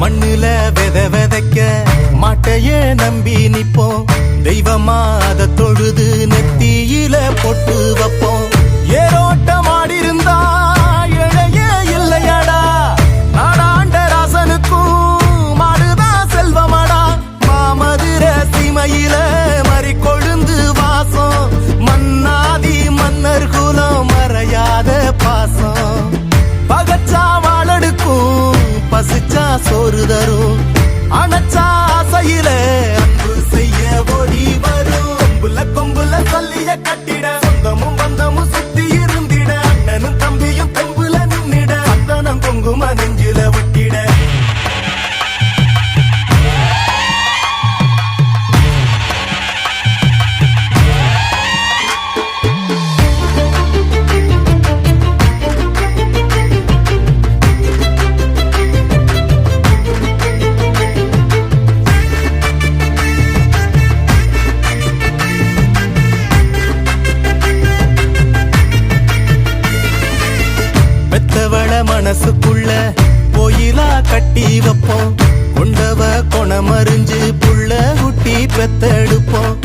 மண்ணுல வித விதைக்க மாட்டைய நம்பி நிப்போம். தெய்வமா அதை தொழுது நெத்தியில பொட்டு வைப்போம். ஏரோட்டம் ஆடிருந்தா இழைய இல்லையடா. நாடாண்ட ராசனுக்கும் மாடுதான் செல்வமாடா. மாமதுர சீமையில குங்கும நெஞ்சில விட்டிட மனசுக்குள்ள கோயிலா கட்டி வைப்போம். கொண்டவ கொணமறிஞ்சு புள்ள குட்டி பெத்தெடுப்போம்.